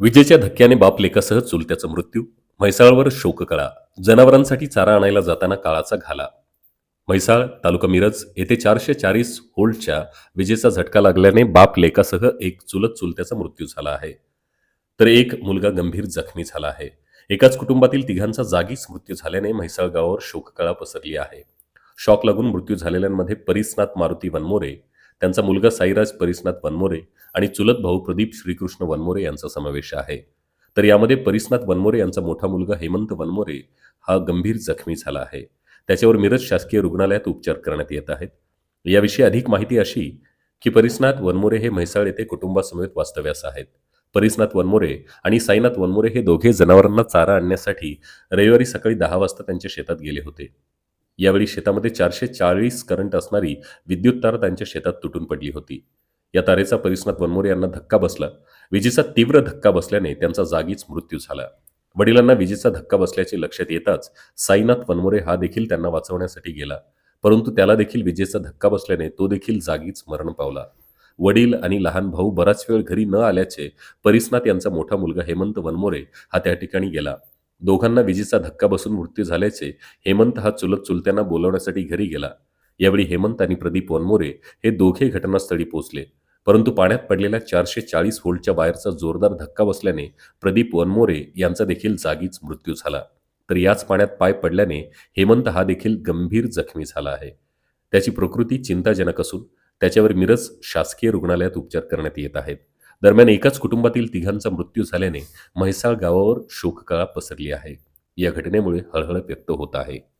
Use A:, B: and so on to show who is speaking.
A: विजेच्या धक्क्याने बाप लेकासह चुलत्याचा मृत्यू. म्हैसाळवर शोककळा जनावरांसाठी चारा आणायला जाताना काळाचा घाला. म्हैसाळ तालुका मिरज येथे चारशे चाळीस होल्टच्या विजेचा झटका लागल्याने बाप लेकासह एक चुलत चुलत्याचा मृत्यू झाला आहे. तर एक मुलगा गंभीर जखमी झाला आहे. एकाच कुटुंबातील तिघांचा जागीच मृत्यू झाल्याने म्हैसाळ गावावर शोककळा पसरली आहे. शॉक लागून मृत्यू झालेल्यांमध्ये परिसनाथ मारुती वनमोरे त्यांचा मुलगा साईराज परिसनाथ वनमोरे आणि चुलत भाऊ प्रदीप श्रीकृष्ण वनमोरे यांचा समावेश आहे. तर यामध्ये परिसनाथ वनमोरे यांचा मोठा मुलगा हेमंत वनमोरे हा गंभीर जखमी झाला आहे. त्याच्यावर मिरज शासकीय रुग्णालयात उपचार करण्यात येत आहेत. याविषयी अधिक माहिती अशी की परिसनाथ वनमोरे हे म्हैसाळ येथे कुटुंबासमवेत वास्तव्यास आहेत. परिसनाथ वनमोरे आणि साईनाथ वनमोरे हे दोघे जनावरांना चारा आणण्यासाठी रविवारी सकाळी दहा वाजता त्यांच्या शेतात गेले होते. यावेळी शेतामध्ये चारशे चाळीस करंट असणारी विद्युत तार त्यांच्या शेतात तुटून पडली होती. या तारेचा परिसनाथ वनमोरे यांना धक्का बसला. विजेचा तीव्र धक्का बसल्याने त्यांचा जागीच मृत्यू झाला. वडिलांना विजेचा धक्का बसल्याचे लक्षात येताच साईनाथ वनमोरे हा देखील त्यांना वाचवण्यासाठी गेला. परंतु त्याला देखील विजेचा धक्का बसल्याने तो देखील जागीच मरण पावला. वडील आणि लहान भाऊ बराच वेळ घरी न आल्याचे परिसनाथ यांचा मोठा मुलगा हेमंत वनमोरे हा त्या ठिकाणी गेला. दोघांना विजेचा धक्का बसून मृत्यू झाल्याचे हेमंत हा चुलत चुलत्यांना बोलवण्यासाठी घरी गेला. यावेळी हेमंत आणि प्रदीप वनमोरे हे दोघे घटनास्थळी पोहोचले. परंतु पाण्यात पडलेल्या चारशे चाळीस व्होल्टच्या बाहेरचा जोरदार धक्का बसल्याने प्रदीप वनमोरे यांचा देखील जागीच मृत्यू झाला. तर याच पाण्यात पाय पडल्याने हेमंत हा देखील गंभीर जखमी झाला आहे. त्याची प्रकृती चिंताजनक असून त्याच्यावर मिरज शासकीय रुग्णालयात उपचार करण्यात येत आहेत. दरम्यान एकाच कुटुंबातील तिघांचा मृत्यू झाल्याने म्हैसाळ गावावर शोककळा पसरली आहे. या घटनेमुळे हळहळ व्यक्त होत आहे.